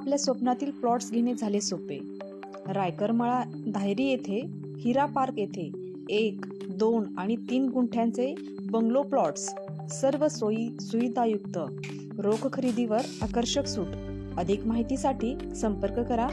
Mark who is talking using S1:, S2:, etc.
S1: आपल्या स्वप्नातील प्लॉट्स घेणे झाले सोपे. रायकरमळा धायरी येथे हिरा पार्क येथे एक दोन आणि तीन गुंठ्यांचे बंगलो प्लॉट्स सर्व सोयी सुविधायुक्त. रोख खरेदीवर आकर्षक सूट. अधिक माहितीसाठी संपर्क करा.